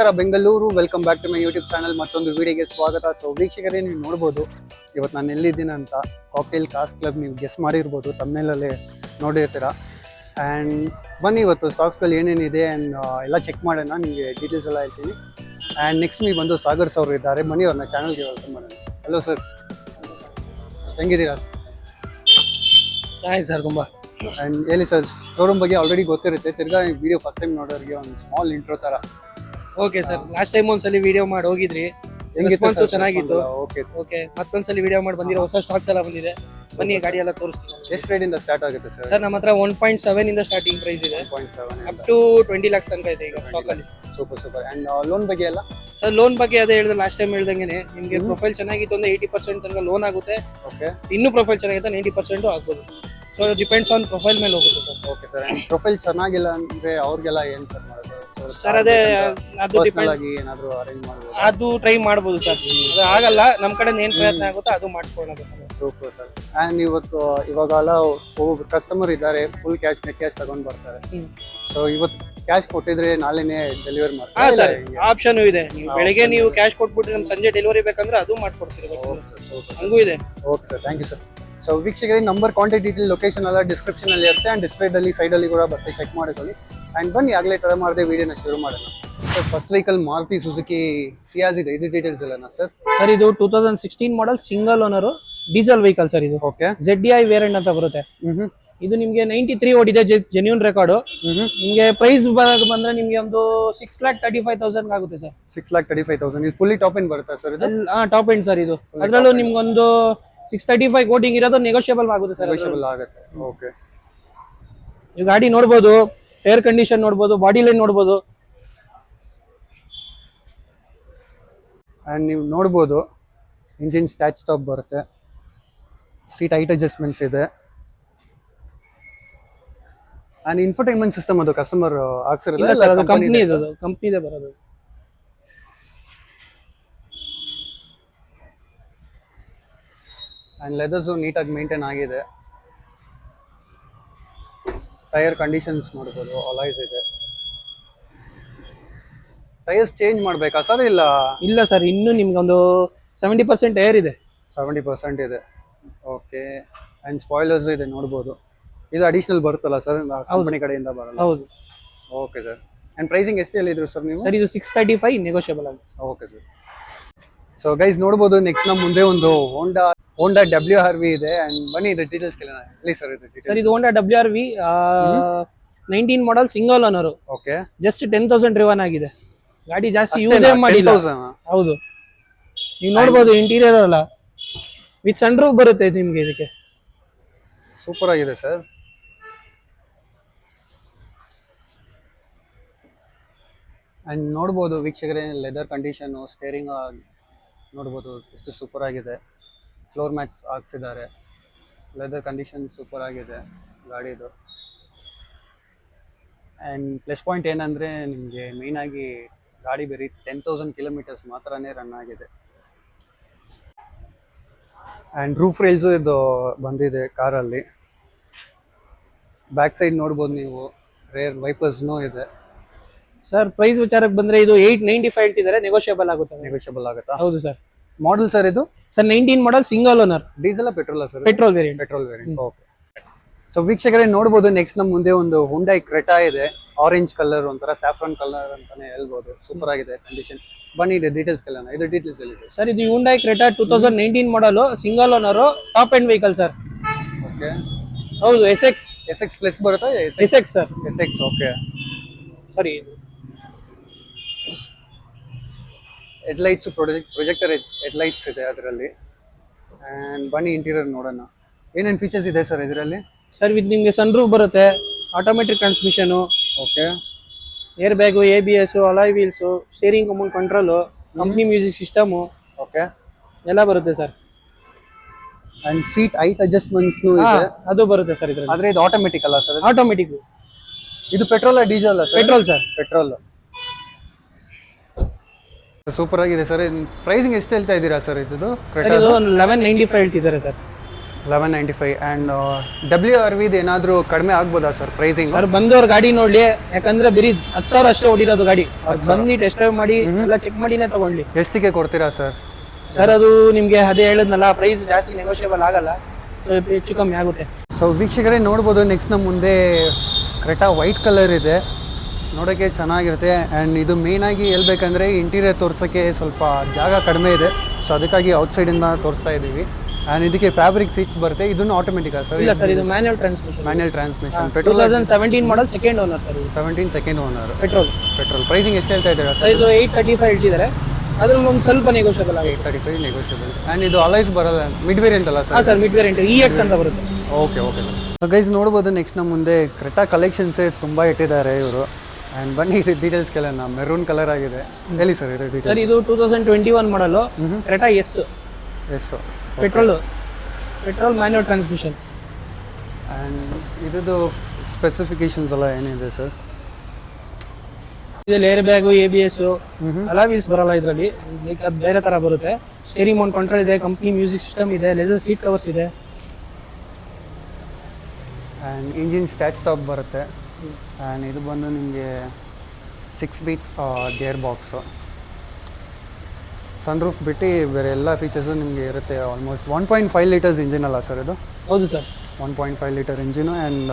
ನಮಸ್ಕಾರ Bengaluru. Welcome back to my YouTube channel ಮತ್ತೊಂದು ವಿಡಿಯೋಗೆ ಸ್ವಾಗತ. ಸೊ ವೀಕ್ಷಕರೇ ನೀವು ನೋಡ್ಬೋದು ಇವತ್ತು ನಾನು ಎಲ್ಲಿದ್ದೀನಿ ಅಂತ ಕಾಕ್ಟೇಲ್ ಕಾಸ್ ಕ್ಲಬ್ ನೀವು ಗೆಸ್ ಮಾಡಿರ್ಬೋದು ತಮ್ಮನೇಲಲ್ಲಿ ನೋಡಿರ್ತೀರ. ಆ್ಯಂಡ್ ಬನ್ನಿ ಇವತ್ತು ಸ್ಟಾಕ್ಸ್ಗಳು ಏನೇನಿದೆ ಆ್ಯಂಡ್ ಎಲ್ಲ ಚೆಕ್ ಮಾಡೋಣ ನಿಮಗೆ ಡೀಟೇಲ್ಸ್ ಎಲ್ಲ ಹೇಳ್ತೀನಿ. ಆ್ಯಂಡ್ ನೆಕ್ಸ್ಟ್ ನೀವು ಬಂದು ಸಾಗರ್ ಸರ್ ಇದ್ದಾರೆ. ಬನ್ನಿ ಅವ್ರನ್ನ ಚಾನಲ್ಗೆ ವೆಲ್ಕಮ್ ಮಾಡೋಣ. ಹಲೋ ಸರ್ ಹೆಂಗಿದ್ದೀರಾ ಚೆನ್ನಾಗಿದೆ ಸರ್ ತುಂಬ. ಆ್ಯಂಡ್ ಹೇಳಿ ಸರ್ ಶೋರೂಮ್ ಬಗ್ಗೆ ಆಲ್ರೆಡಿ ಗೊತ್ತಿರುತ್ತೆ. ತಿರ್ಗಾ ವಿಡಿಯೋ ಫಸ್ಟ್ ಟೈಮ್ ನೋಡೋರಿಗೆ ಒಂದು ಸ್ಮಾಲ್ ಇಂಟ್ರೋ ಥರ ಓಕೆ ಸರ್ ಲಾಸ್ಟ್ ಟೈಮ್ ಒಂದ್ಸಲಿ ವಿಡಿಯೋ ಮಾಡಿ ಹೋಗಿದ್ರಿ. ರೆಸ್ಪಾನ್ಸು ಚೆನ್ನಾಗಿತ್ತು. ಓಕೆ ಓಕೆ ಮತ್ತೊಂದ್ಸಲಿ ವಿಡಿಯೋ ಮಾಡಿ ಬಂದಿರೋ ಹೊಸ ಸ್ಟಾಕ್ಸ್ ಎಲ್ಲ ಬಂದಿದೆ. ಬನ್ನಿ ಗಾಡಿ ಎಲ್ಲ ತೋರಿಸ್ತೀನಿ. ಎಷ್ಟು ರೇಟಿಂದ ಸ್ಟಾರ್ಟ್ ಆಗುತ್ತೆ ಸರ್ ಸರ್ ನಮ್ಮ ಹತ್ರ ಒನ್ ಪಾಯಿಂಟ್ ಸೆವೆನ್ ಇಂದ. ಸ್ಟಾರ್ಟಿಂಗ್ ಪ್ರೈಸ್ ಇದೆ. ಅಪ್ ಟು ಟ್ವೆಂಟಿ ಲ್ಯಾಕ್ಸ್ ತನಕ ಇದೆ ಈಗ ಸ್ಟಾಕ್ ಅಲ್ಲಿ. ಸೂಪರ್ ಸೂಪರ್ ಅಂಡ್ ಲೋನ್ ಬಗ್ಗೆ ಎಲ್ಲ? ಸರ್ ಲೋನ್ ಬಗ್ಗೆ ಅದೇ ಹೇಳಿದ್ರೆ ಲಾಸ್ಟ್ ಟೈಮ್ ಹೇಳ್ದಂಗೆ ನಿಮಗೆ ಪ್ರೊಫೈಲ್ ಚೆನ್ನಾಗಿತ್ತು ಅಂದ್ರೆ ಏಯ್ಟಿ ಪರ್ಸೆಂಟ್ ತನಕ ಲೋನ್ ಆಗುತ್ತೆ. ಓಕೆ ಇನ್ನೂ ಪ್ರೊಫೈಲ್ ಚೆನ್ನಾಗಿತ್ತು ನೈಂಟಿ ಪರ್ಸೆಂಟ್ ಆಗ್ಬೋದು. ಸೊ ಡಿಪೆಂಡ್ಸ್ ಆನ್ ಪ್ರೊಫೈಲ್ ಮೇಲೆ ಹೋಗುತ್ತೆ ಸರ್ ಓಕೆ ಸರ್ ಪ್ರೊಫೈಲ್ ಚೆನ್ನಾಗಿಲ್ಲ ಅಂದ್ರೆ ಅವ್ರಿಗೆಲ್ಲ ಏನ್ ಸರ್ ಮಾಡೋದು? ಸರ್ ಅದೇ ಅದು ಡಿಪೆಂಡ್ ಏನಾದ್ರು ಅರೇಂಜ್ ಮಾಡ್ಬೋದು. ಅದು ಟ್ರೈ ಮಾಡ್ಬೋದು ಸರ್ ಅದು ಆಗಲ್ಲ ನಮ್ಮ ಕಡೆ ಏನ್ ಪ್ರಯತ್ನ ಆಗುತ್ತೋ ಅದು ಮಾಡಿಸ್ಕೊಳ್ಳೋದು ಸೂಪರ್ ಸರ್ ಆ್ಯಂಡ್ ಇವತ್ತು ಇವಾಗೆಲ್ಲ ಒಬ್ಬೊಬ್ರು ಕಸ್ಟಮರ್ ಇದ್ದಾರೆ ಫುಲ್ ಕ್ಯಾಶ್ ನೆಟ್ ಕ್ಯಾಶ್ ತಗೊಂಡ್ ಬರ್ತಾರೆ. ಸೊ ಇವತ್ತು ಕ್ಯಾಶ್ ಕೊಟ್ಟಿದ್ರೆ ನಾಳೆನೇ ಡೆಲಿವರಿ ಹಾ ಮಾಡ್ತಾರೆ ಸರ್ ಆಪ್ಷನ್ ಇದೆ. ನೀವು ಬೆಳಿಗ್ಗೆ ನೀವು ಕ್ಯಾಶ್ ಕೊಟ್ಬಿಟ್ಟು ನಮ್ ಸಂಜೆ ಡೆಲಿವರಿ ಬೇಕಂದ್ರೆ ಅದು ಮಾಡ್ಕೊಡ್ತೀರಿ ಹಂಗೂ ಇದೆ. Okay sir thank you sir so ವೀಕ್ಷಕರಿಗೆ ನಂಬರ್ ಕಾಂಟ್ಯಾಕ್ಟ್ ಡೀಟೇಲ್ ಲೊಕೇಶನ್ ಎಲ್ಲ ಡಿಸ್ಕ್ರಿಪ್ಷನ್ ಅಲ್ಲಿ ಇರುತ್ತೆ. ಅಂಡ್ ಡಿಸ್ಪ್ಲೇದಲ್ಲಿ ಸೈಡಲ್ಲಿ ಕೂಡ ಬರ್ತೀವಿ ಚೆಕ್ ಮಾಡಿಕೊಳ್ಳಿ ಅಂಡ್ ಬನ್ನಿ ಆಗಲೇ ಟ್ರೈ ಮಾಡಿದೆ ವಿಡಿಯೋನ ಶುರು ಮಾಡೋಣ. Sir first vehicle Maruti Suzuki Ciaz ಇದೆ. ಇದು ಡೀಟೇಲ್ಸ್ ಇಲ್ಲ ಸರ್ ಸರ್ ಇದು two thousand sixteen model single owner diesel vehicle sir ಇದು. ಓಕೆ ಜೆಡ್ ಐ ವೇರಿಯಂಟ್ ಅಂತ ಬರುತ್ತೆ. ಇದು ನಿಮ್ಗೆ ನೈಂಟಿ ತ್ರೀ ಓಡಿದೆ ಜೆನ್ಯೂನ್ ರೆಕಾರ್ಡು ನಿಮಗೆ ಪ್ರೈಸ್ ಬಂದ್ರೆ ನಿಮಗೆ ಒಂದು six lakh thirty five thousand ಆಗುತ್ತೆ sir six lakh thirty five thousand ಇದು ಫುಲ್ಲಿ ಟಾಪ್ ಎಂಡ್ ಬರುತ್ತೆ ಸರ್ ಇದು? ಟಾಪ್ ಎಂಡ್ ಸರ್ ಇದು. ಅದರಲ್ಲೂ ನಿಮ್ಗೊಂದು ಸಿಕ್ಸ್ ತರ್ಟಿ ಫೈವ್ ಕೋಟಿಂಗ್ ಇರೋದು ನೆಗೋಷಿಯಬಲ್ ಆಗುತ್ತೆ ಸರ್ ನೆಗೋಷಿಯಬಲ್ ಆಗುತ್ತೆ. ಓಕೆ ನೀವು ಗಾಡಿ ನೋಡ್ಬೋದು. ಏರ್ ಕಂಡೀಷನ್ ನೋಡ್ಬೋದು ಬಾಡಿ ಲೈನ್ ನೋಡ್ಬೋದು. ಆ್ಯಂಡ್ ನೀವು ನೋಡ್ಬೋದು ಇಂಜಿನ್ ಸ್ಟ್ಯಾಚ್ ಸ್ಟಾಪ್ ಬರುತ್ತೆ. ಸೀಟ್ ಹೈಟ್ ಅಡ್ಜಸ್ಟ್ಮೆಂಟ್ಸ್ ಇದೆ. ಆ್ಯಂಡ್ ಇನ್ಫರ್ಟೈನ್ಮೆಂಟ್ ಸಿಸ್ಟಮ್ ಅದು ಕಸ್ಟಮರ್ ಇಲ್ಲ ಸರ್ ಅದು ಕಂಪ್ನಿ ಅದು ಕಂಪ್ನಿದೆ ಬರೋದು. ಆ್ಯಂಡ್ ಲೆದರ್ಸು ನೀಟಾಗಿ ಮೇಂಟೈನ್ ಆಗಿದೆ. ಟೈರ್ ಕಂಡೀಷನ್ಸ್ ನೋಡ್ಬೋದು ಅಲಾಯ್ಸ್ ಇದೆ. ಟೈರ್ಸ್ ಚೇಂಜ್ ಮಾಡಬೇಕಾ ಸರ್ ಇಲ್ಲ? ಇಲ್ಲ ಸರ್ ಇನ್ನು ನಿಮ್ಗೆ ಒಂದು ಸೆವೆಂಟಿ ಪರ್ಸೆಂಟ್ ಏರ್ ಇದೆ. ಸೆವೆಂಟಿ ಪರ್ಸೆಂಟ್ ಇದೆ. ಓಕೆ ಆ್ಯಂಡ್ ಸ್ಪಾಯ್ಲರ್ಸ್ ಇದೆ ನೋಡ್ಬೋದು. ಇದು ಅಡಿಷನಲ್ ಬರುತ್ತಲ್ಲ ಸರ್ ಕಂಪನಿ ಕಡೆಯಿಂದ ಬರಲ್ಲ? ಹೌದು. ಓಕೆ ಸರ್ ಆ್ಯಂಡ್ ಪ್ರೈಸಿಂಗ್ ಎಷ್ಟು ಹೇಳಿದ್ರು ಸರ್ ನೀವು? ಸರ್ ಇದು ಸಿಕ್ಸ್ ತರ್ಟಿ ಫೈವ್ ನೆಗೋಷಿಯಬಲ್ ಆಗುತ್ತೆ ಓಕೆ ಸರ್ ಸೊ ಗೈಸ್ ನೋಡ್ಬೋದು ನೆಕ್ಸ್ಟ್ ನಮ್ಮ ಮುಂದೆ ಒಂದು Honda Honda W R V ಇದೆ. ಅಂಡ್ ಬನ್ನಿ ಇದು ಡೀಟೇಲ್ಸ್ ಕೇಳೋಣ. ಹೇಳಿ ಸರ್ ಇದು ಸರ್ ಇದು Honda W R V nineteen model single owner okay just ten thousand driven ಆಗಿದೆ. ಗಾಡಿ ಜಾಸ್ತಿ ಯೂಸೇ ಮಾಡಿಲ್ಲ. ಹೌದು. ನೀವು ನೋಡ್ಬೋದು ಇಂಟೀರಿಯರ್ ಅಲ್ಲ. ವಿತ್ ಸನ್ ರೂಫ್ ಬರುತ್ತೆ ನಿಮ್ಗೆ ಇದಕ್ಕೆ. ಸೂಪರ್ ಆಗಿದೆ ಸರ್ ಅಂಡ್ ನೋಡ್ಬೋದು ವೀಕ್ಷಕರೇ ಲೆದರ್ ಕಂಡೀಷನ್ ಸ್ಟೇರಿಂಗ್ ನೋಡ್ಬೋದು ಎಷ್ಟು ಸೂಪರ್ ಆಗಿದೆ. ಫ್ಲೋರ್ ಮ್ಯಾಟ್ಸ್ ಹಾಕ್ಸಿದ್ದಾರೆ. ಲೆದರ್ ಕಂಡೀಷನ್ ಸೂಪರ್ ಆಗಿದೆ ಗಾಡಿದು. ಆ್ಯಂಡ್ ಪ್ಲಸ್ ಪಾಯಿಂಟ್ ಏನಂದರೆ ನಿಮಗೆ ಮೇಯ್ನಾಗಿ ಗಾಡಿ ಬರೀ ಟೆನ್ ತೌಸಂಡ್ ಕಿಲೋಮೀಟರ್ಸ್ ಮಾತ್ರನೇ ರನ್ ಆಗಿದೆ. ಆ್ಯಂಡ್ ರೂಫ್ ರೈಲ್ಸು ಇದು ಬಂದಿದೆ ಕಾರಲ್ಲಿ. ಬ್ಯಾಕ್ ಸೈಡ್ ನೋಡ್ಬೋದು ನೀವು ರೇರ್ ವೈಪರ್ಸ್ನೂ ಇದೆ. ಸರ್ ಪ್ರೈಸ್ ವಿಚಾರಕ್ಕೆ ಬಂದರೆ ಇದು ಏಯ್ಟ್ ನೈಂಟಿ ಫೈವ್ ಇಟ್ಟಿದ್ದಾರೆ ನೆಗೋಷಿಯಬಲ್ ಆಗುತ್ತೆ? ನೆಗೋಷಿಯಬಲ್ ಆಗುತ್ತಾ? ಹೌದು ಸರ್ ಮಾಡಲ್ ಸರ್ ಇದು? Sir nineteen model single owner diesel petrol sir petrol variant petrol variant okay so ವೀಕ್ಷಕರೇ ನೋಡಬಹುದು ನೆಕ್ಸ್ಟ್ ನಮ್ಮ ಮುಂದೆ ಒಂದು ಹುಂಡೈ ಕ್ರೆಟಾ ಇದೆ. ಆರೆಂಜ್ ಕಲರ್ ಒಂಥರ ಸ್ಯಾಫ್ರನ್ ಕಲರ್ ಅಂತಾನೆ ಹೇಳ್ಬೋದು. ಸೂಪರ್ ಆಗಿದೆ ಕಂಡೀಷನ್ ಬನ್ನಿ ಇದೆ ಡೀಟೇಲ್ಸ್ ಕೇಳೋಣ. ಇದು ಡೀಟೇಲ್ಸ್ ಎಲ್ಲಿದೆ? ಸರ್ ಇದು Hyundai Creta two thousand nineteen model single owner top end vehicle sir okay ಹೌದು S X S X plus ಬರುತ್ತಾ? S X sir S X okay sorry headlights project projector headlights ಇದೆ ಅದರಲ್ಲಿ. And ಬನ್ನಿ interior ನೋಡೋಣ. ಏನೇನು features ಇದೆ sir ಇದರಲ್ಲಿ? Sir ಇದು ನಿಮಗೆ ಸನ್ ರೂಫ್ ಬರುತ್ತೆ automatic transmission okay air bag A B S alloy wheels steering mount control company music system okay ಎಲ್ಲ ಬರುತ್ತೆ ಸರ್ ಆ್ಯಂಡ್ ಸೀಟ್ ಐಟ್ ಅಡ್ಜಸ್ಟ್ಮೆಂಟ್ಸ್ನು ಇದೆ? ಅದು ಬರುತ್ತೆ ಸರ್ ಇದರಲ್ಲಿ. ಆದರೆ ಇದು ಆಟೋಮೆಟಿಕ್ ಅಲ್ಲ ಸರ್ ಆಟೋಮೆಟಿಕ್ ಇದು petrol diesel sir petrol sir petrol super ಆಗಿದೆ ಸರ್. ಪ್ರೈಸಿಂಗ್ ಎಷ್ಟು ಹೇಳ್ತಾ ಇದ್ದೀರಾ ಸರ್ ಇದು ಲೆವೆನ್ ನೈಂಟಿ ಫೈವ್ ಹೇಳ್ತಿದ್ದಾರೆ sir. Eleven ninety five and W R ವಿದು ಏನಾದರೂ ಕಡಿಮೆ ಆಗ್ಬೋದಾ ಸರ್ ಪ್ರೈಸಿಂಗ್ ಅವ್ರು ಬಂದವ್ರ ಗಾಡಿ ನೋಡ್ಲಿ. ಯಾಕಂದ್ರೆ ಬರೀ ಹತ್ತು ಸಾವಿರ ಅಷ್ಟೇ ಹೊಡಿರೋದು ಗಾಡಿ. ಅವ್ರು ಬಂದು ಟೆಸ್ಟ್ ಡ್ರೈವ್ ಮಾಡಿ ಎಲ್ಲ ಚೆಕ್ ಮಾಡಿನೇ ತಗೊಳ್ಳಿ ಎಷ್ಟಿಗೆ ಕೊಡ್ತೀರಾ ಸರ್? ಸರ್ ಅದು ನಿಮಗೆ ಅದೇ ಹೇಳಿದ್ನಲ್ಲ ಪ್ರೈಸ್ ಜಾಸ್ತಿ ನೆಗೋಷಿಯೇಬಲ್ ಆಗಲ್ಲ. ಹೆಚ್ಚು ಕಮ್ಮಿ ಆಗುತ್ತೆ. ಸೊ ವೀಕ್ಷಕರೇ ನೋಡ್ಬೋದು ನೆಕ್ಸ್ಟ್ ನಮ್ಮ ಮುಂದೆ ಕ್ರೆಟಾ ವೈಟ್ ಕಲರ್ ಇದೆ. ನೋಡೋಕ್ಕೆ ಚೆನ್ನಾಗಿರುತ್ತೆ. ಆ್ಯಂಡ್ ಇದು ಮೇಯ್ನಾಗಿ ಹೇಳ್ಬೇಕಂದ್ರೆ ಇಂಟೀರಿಯರ್ ತೋರ್ಸೋಕ್ಕೆ ಸ್ವಲ್ಪ ಜಾಗ ಕಡಿಮೆ ಇದೆ. ಸೊ ಅದಕ್ಕಾಗಿ ಔಟ್ಸೈಡಿಂದ ತೋರಿಸ್ತಾ ಇದ್ದೀವಿ. ಆ್ಯಂಡ್ ಇದಕ್ಕೆ ಫ್ಯಾಬ್ರಿಕ್ ಸೀಟ್ಸ್ ಬರುತ್ತೆ. ಇದನ್ನು ಆಟೋಮೆಟಿಕಾ ಸರ್ ಇಲ್ಲ ಸರ್ ಇದು manual transmission manual transmission petrol thousand seventeen model second owner sir seventeen second owner petrol petrol pricing ಎಷ್ಟು ಹೇಳ್ತಾ ಇದ್ದೀರಾ ಸರ್ ಇದು ಏಯ್ಟ್ ತರ್ಟಿ ಫೈವ್ ಇಟ್ಟಿದ್ದಾರೆ ಅದ್ರಲ್ಲಿ ಒಂದು ಸ್ವಲ್ಪ ನೆಗೋಷಿಯಬಲ್ ಆಗಿ eight thirty five negotiable and ಇದು ಅಲೈಸ್ ಬರಲ್ಲ ಮಿಡ್ ವೇರಿಯಂಟ್ ಅಲ್ಲ sir sir mid variant E X ಅಂತ ಬರುತ್ತೆ. ಓಕೆ ಓಕೆ ಗೈಸ್ ನೋಡ್ಬೋದು ನೆಕ್ಸ್ಟ್ ನಮ್ಮ ಮುಂದೆ ಕ್ರೆಟಾ ಕಲೆಕ್ಷನ್ಸೇ ತುಂಬ ಇಟ್ಟಿದ್ದಾರೆ ಇವರು. ಆ್ಯಂಡ್ ಬನ್ನಿ ಇದು ಡೀಟೇಲ್ಸ್ ಕೇಳೋಣ. ಮೆರೂನ್ ಕಲರ್ ಆಗಿದೆ. ಹೇಳಿ ಸರ್ ಇದು ಡೀಟೇಲ್ ಸರ್ ಇದು two thousand twenty one model Creta S S petrol petrol manual transmission and ಇದ್ರದ್ದು ಸ್ಪೆಸಿಫಿಕೇಶನ್ಸ್ ಎಲ್ಲ ಏನಿದೆ ಸರ್ ಇದು air bag A B S ಎಲ್ಲ ವೀಲ್ಸ್ ಬರಲ್ಲ ಇದರಲ್ಲಿ. ಲೈಕ್ ಅದು ಬೇರೆ ಥರ ಬರುತ್ತೆ. ಸ್ಟೇರಿಂಗ್ ಮೌಂಟ್ ಕಂಟ್ರೋಲ್ ಇದೆ ಕಂಪ್ನಿ ಮ್ಯೂಸಿಕ್ ಸಿಸ್ಟಮ್ ಇದೆ ಲೆಸರ್ ಸೀಟ್ ಕವರ್ಸ್ ಇದೆ. ಆ್ಯಂಡ್ ಇಂಜಿನ್ ಸ್ಟ್ಯಾಚ್ ಸ್ಟಾಪ್ ಬರುತ್ತೆ. ಆ್ಯಂಡ್ ಇದು ಬಂದು ನಿಮಗೆ six beats gear box sunroof ಬಿಟ್ಟು ಬೇರೆ ಎಲ್ಲ ಫೀಚರ್ಸು ನಿಮಗೆ ಇರುತ್ತೆ almost one point five litres engine ಅಲ್ಲ ಸರ್ ಇದು? ಹೌದು sir one point five litre engine and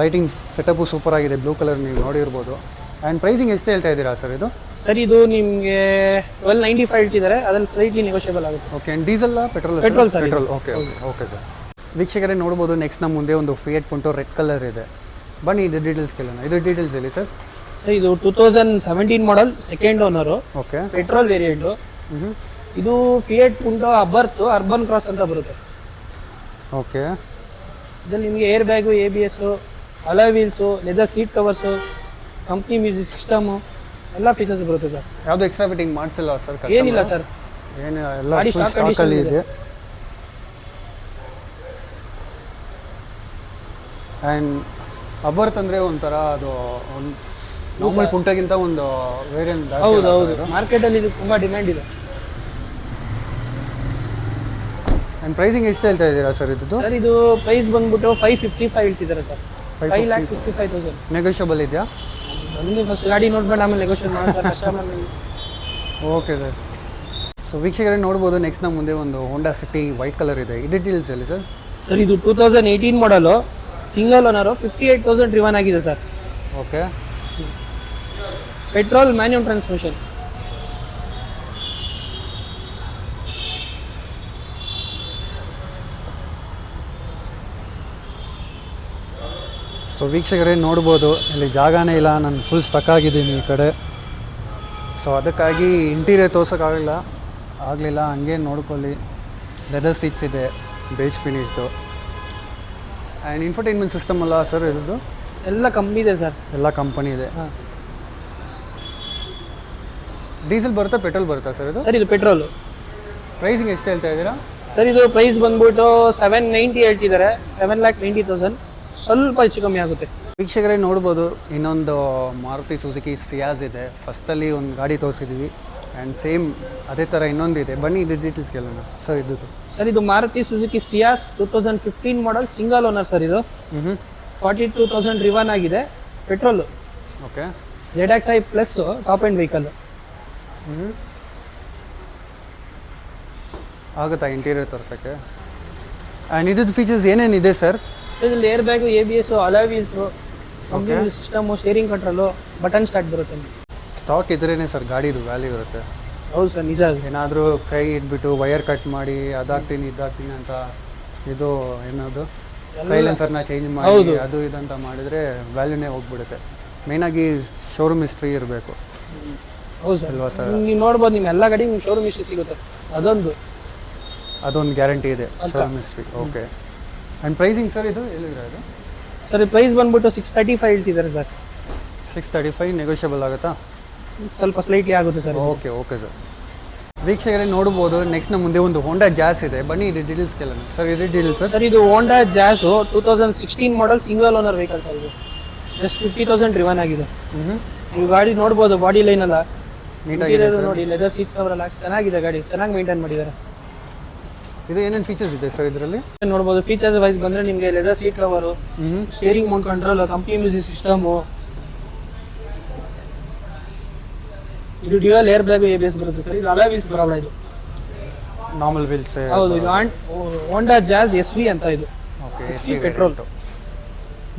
lighting setup super ಆಗಿದೆ ಬ್ಲೂ ಕಲರ್ ನೀವು ನೋಡಿರ್ಬೋದು. ಆ್ಯಂಡ್ ಪ್ರೈಸಿಂಗ್ ಎಷ್ಟು ಹೇಳ್ತಾ ಇದ್ದೀರಾ ಸರ್ ಇದು? ಸರ್ ಇದು ನಿಮಗೆ ಟ್ವೆಲ್ ನೈಂಟಿ ಫೈವ್ ಇಟ್ಟಿದ್ದಾರೆ ಅದ್ರಲ್ಲಿ ಸ್ಲೈಟ್ಲಿ ನೆಗೋಷಿಯಬಲ್ ಆಗುತ್ತೆ. Okay and ಡೀಸೆಲ್ಲ petrol petrol. Petrol okay okay okay sir ವೀಕ್ಷಕರೇ ನೋಡ್ಬೋದು ನೆಕ್ಸ್ಟ್ ನಮ್ಮ ಮುಂದೆ ಒಂದು ಫಿಯಟ್ ಪುಂಟು ರೆಡ್ ಕಲರ್ ಇದೆ. ಬನ್ನಿ ಇದು ಡೀಟೇಲ್ಸ್ ಕೇಳೋಣ. ಇದು ಡೀಟೇಲ್ಸ್ ಹೇಳಿ ಸರ್? ಇದು two thousand seventeen model second owner okay petrol variant ಇದು Fiat Punto Abarth urban cross ಅಂತ ಬರುತ್ತೆ. ಓಕೆ ಇದ್ರಲ್ಲಿ ನಿಮಗೆ air bag A B S alloy wheels leather seat covers company music system ಎಲ್ಲ ಫೀಚರ್ಸ್ ಬರುತ್ತೆ sir ಯಾವುದು extra fitting ಮಾಡಿಸಿಲ್ಲ sir ಏನಿಲ್ಲ ಸರ್ ಏನು ಎಲ್ಲ ಇದೆ. ಆ್ಯಂಡ್ ಅಬರ್ತ್ ಅಂದರೆ ಒಂಥರ ಅದು ಒಂದು ನಾರ್ಮಲ್ ಪುಂಟಗಿಂತ ಒಂದು ವೇರಿಯಂಟ್ ಹೌದು ಹೌದು. ಮಾರ್ಕೆಟಲ್ಲಿ ಇದು ತುಂಬ ಡಿಮ್ಯಾಂಡ್ ಇದೆ. ಆ್ಯಂಡ್ ಪ್ರೈಸಿಂಗ್ ಎಷ್ಟು ಹೇಳ್ತಾ ಇದ್ದೀರಾ ಸರ್ ಇದು ಸರ್ ಇದು ಪ್ರೈಸ್ ಬಂದ್ಬಿಟ್ಟು ಫೈವ್ ಫಿಫ್ಟಿ ಫೈವ್ ಹೇಳ್ತಿದ್ದಾರೆ sir five lakh fifty five thousand negotiable ಇದೆಯಾ? ಬಂದು ಫಸ್ಟ್ ಗಾಡಿ ನೋಡ್ಬೇಡ ಆಮೇಲೆ ನೆಗೋಷಿಯೇಟ್ ಮಾಡಿ sir. Customer okay sir so ವೀಕ್ಷಕರೇ ನೋಡ್ಬೋದು ನೆಕ್ಸ್ಟ್ ನಮ್ಮ ಮುಂದೆ ಒಂದು ಹೋಂಡಾ ಸಿಟಿ ವೈಟ್ ಕಲರ್ ಇದೆ. ಇದು ಡೀಟೇಲ್ಸ್ ಹೇಳಿ ಸರ್. ಸರ್ ಇದು two thousand eighteen model single owner fifty eight thousand driven ಆಗಿದೆ sir okay petrol manual transmission so ವೀಕ್ಷಕರೇ ನೋಡ್ಬೋದು. ಇಲ್ಲಿ ಜಾಗನೇ ಇಲ್ಲ. ನಾನು ಫುಲ್ ಸ್ಟಕ್ ಆಗಿದ್ದೀನಿ ಈ ಕಡೆ. ಸೊ ಅದಕ್ಕಾಗಿ ಇಂಟೀರಿಯರ್ ತೋರ್ಸೋಕ್ಕಾಗಲಿಲ್ಲ. ಆಗಲಿಲ್ಲ. ಹಂಗೆ ನೋಡ್ಕೊಳ್ಳಿ. ಲೆದರ್ ಸೀಟ್ಸ್ ಇದೆ. ಬೇಜ್ ಫಿನಿಶ್ದು ಆ್ಯಂಡ್ ಇನ್ಫರ್ಟೈನ್ಮೆಂಟ್ ಸಿಸ್ಟಮ್ ಅಲ್ಲ ಸರ್ ಇರೋದು? ಎಲ್ಲ ಕಮ್ಮಿ ಇದೆ ಸರ್ ಎಲ್ಲ ಕಂಪನಿ ಇದೆ. ಹಾಂ. ಡೀಸೆಲ್ ಬರುತ್ತಾ ಪೆಟ್ರೋಲ್ ಬರುತ್ತಾ ಸರ್ ಇದು? ಸರ್ ಇದು ಪೆಟ್ರೋಲು ಪ್ರೈಸಿಂಗ್ ಎಷ್ಟು ಹೇಳ್ತಾ ಇದ್ದೀರಾ? ಸರ್ ಇದು ಪ್ರೈಸ್ ಬಂದ್ಬಿಟ್ಟು ಸೆವೆನ್ ನೈಂಟಿ ಹೇಳ್ತಿದ್ದಾರೆ. ಸೆವೆನ್ ಲ್ಯಾಕ್ ನೈಂಟಿ ತೌಸಂಡ್ ಸ್ವಲ್ಪ ಹೆಚ್ಚು ಕಮ್ಮಿ ಆಗುತ್ತೆ. ವೀಕ್ಷಕರೇ ನೋಡ್ಬೋದು ಇನ್ನೊಂದು ಮಾರುತಿ ಸುಜುಕಿ ಸಿಯಾಸ್ ಇದೆ. ಫಸ್ಟಲ್ಲಿ ಒಂದು ಗಾಡಿ ತೋರಿಸಿದ್ವಿ. ಆ್ಯಂಡ್ ಸೇಮ್ ಅದೇ ಥರ ಇನ್ನೊಂದಿದೆ. ಬನ್ನಿ ಇದು ಡೀಟೇಲ್ಸ್ ಕೇಳೋಣ. ಸರ್ ಇದು ಸರ್ ಇದು Maruti Suzuki Ciaz two thousand fifteen model single owner sir ಇದು. ಹ್ಞೂ ಫಾರ್ಟಿ ಟೂ ತೌಸಂಡ್ ರಿವನ್ ಆಗಿದೆ. Petrol okay Z X I plus top and vehicle ಹ್ಞೂ ಆಗುತ್ತಾ ಇಂಟೀರಿಯರ್ ತೋರ್ಸೋಕ್ಕೆ? ಆ್ಯಂಡ್ ಇದ್ರದ್ದು ಫೀಚರ್ಸ್ ಏನೇನಿದೆ ಸರ್ ಇದ್ರಲ್ಲಿ air bag A B S alloy wheels computer system steering control button start ಬರುತ್ತೆ. ಸ್ಟಾಕ್ ಇದ್ರೇ sir ಗಾಡಿದು ವ್ಯಾಲ್ಯೂ ಇರುತ್ತೆ. ಹೌದು ಸರ್ ನಿಜ ಅದು. ಏನಾದರೂ ಕೈ ಇಟ್ಬಿಟ್ಟು ವೈರ್ ಕಟ್ ಮಾಡಿ ಅದಾಗ್ತೀನಿ ಇದಾಗ್ತೀನಿ ಅಂತ ಇದು ಏನದು ಸೈಲೆನ್ಸರ್ನ ಚೇಂಜ್ ಮಾಡಿ ಅದು ಇದಂತ ಮಾಡಿದರೆ ವ್ಯಾಲ್ಯೂನೇ ಹೋಗ್ಬಿಡುತ್ತೆ. ಮೇಯ್ನಾಗಿ ಶೋರೂಮ್ ಹಿಸ್ಟ್ರಿ ಇರಬೇಕು. ಹೌದು ಸರ್ ಅಲ್ವಾ ಸರ್ ನೀವು ನೋಡ್ಬೋದು ನಿಮ್ಮ ಎಲ್ಲ ಗಾಡಿ ನಿಮ್ಮ ಶೋರೂಮ್ ಇಷ್ಟು ಸಿಗುತ್ತೆ. ಅದೊಂದು. ಅದೊಂದು ಗ್ಯಾರಂಟಿ ಇದೆ showroom history okay and pricing sir ಇದು ಎಲ್ಲಿದೆ ಅದು ಸರ್ ಪ್ರೈಸ್ ಬಂದ್ಬಿಟ್ಟು ಸಿಕ್ಸ್ ತರ್ಟಿ ಫೈವ್ ಹೇಳ್ತಿದ್ದಾರೆ sir six thirty five negotiable ಆಗುತ್ತಾ? ಸ್ವಲ್ಪ ಸ್ಲೈಟ್ಲಿ ಆಗುತ್ತೆ ಸರ್ ಓಕೆ ಓಕೆ ಸರ್ ವೀಕ್ಷಕರೇ ನೋಡ್ಬೋದು ನೆಕ್ಸ್ಟ್ ನಮ್ಮ ಮುಂದೆ ಒಂದು ಹೋಂಡಾ ಜಾಸ್ ಇದೆ. ಬನ್ನಿ ಇದು ಡೀಟೇಲ್ಸ್ ಕೇಳೋಣ. ಸರ್ ಇದು ಡೀಟೇಲ್ಸ್ ಸರ್ ಇದು Honda Jazz two thousand sixteen model single owner vehicle sir ಇದು. ಜಸ್ಟ್ ಫಿಫ್ಟಿ ತೌಸಂಡ್ ರಿವನ್ ಆಗಿದೆ. ಹ್ಞೂ ನೀವು ಗಾಡಿ ನೋಡ್ಬೋದು ಬಾಡಿ ಲೈನ್ ಎಲ್ಲ. ನೀಟಾಗಿದೆ ನೋಡಿ ಲೆದರ್ ಸೀಟ್ಸ್ ಕವರ್ ಎಲ್ಲ ಚೆನ್ನಾಗಿದೆ ಗಾಡಿ. ಚೆನ್ನಾಗಿ ಮೇಂಟೈನ್ ಮಾಡಿದ್ದಾರೆ. ಇದು ಏನೇನು ಫೀಚರ್ಸ್ ಇದೆ ಸರ್ ಇದರಲ್ಲಿ? ನೋಡ್ಬೋದು ಫೀಚರ್ಸ್ ವೈಸ್ ಬಂದ್ರೆ ನಿಮಗೆ leather seat cover steering mount control company music system ಇದು dual air bag A B S ಬರುತ್ತೆ ಸರ್ ಇದು ಅಲವೀಸ್ ಬರಲ್ಲ ಇದು. ನಾರ್ಮಲ್ ವೀಲ್ಸ್ ಹೌದು ಇದು ಹೋಂಡಾ ಜಾಜ್ ಎಸ್ ವಿ ಅಂತ ಇದು. Okay S V petrol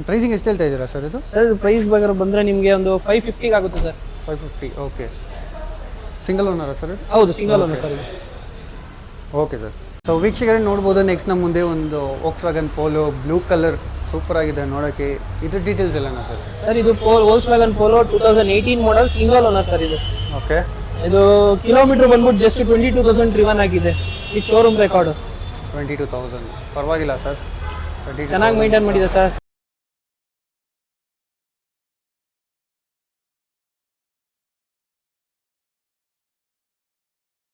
pricing ಎಷ್ಟು ಹೇಳ್ತಾ ಇದ್ದೀರಾ ಸರ್ ಇದು? ಸರ್ ಪ್ರೈಸ್ ಬಗ್ಗೆ ಬಂದ್ರೆ ನಿಮಗೆ ಒಂದು ಫೈವ್ ಫಿಫ್ಟಿಗೆ ಆಗುತ್ತೆ sir five fifty okay single ಓನರಾ sir ಹೌದು single owner sir okay sir so ವೀಕ್ಷಕರೇ ನೋಡ್ಬೋದು ನೆಕ್ಸ್ಟ್ ನಮ್ಮ ಮುಂದೆ ಒಂದು Volkswagen Polo blue colour super ಆಗಿದೆ ನೋಡೋಕ್ಕೆ ಇದ್ರ ಡೀಟೇಲ್ಸ್ ಎಲ್ಲನಾ ಸರ್ ಸರ್ ಇದು ಪೋಲ್ Hills wagon Polo two thousand eighteen model single owner sir ಇದು. ಓಕೆ. ಇದು ಕಿಲೋಮೀಟರ್ ಬಂದ್ಬಿಟ್ಟು just twenty two thousand driven ಆಗಿದೆ. ಈ showroom record twenty two thousand ಪರವಾಗಿಲ್ಲ ಸರ್. ಚೆನ್ನಾಗಿ ಮೇಂಟೈನ್ ಮಾಡಿದೆ ಸರ್.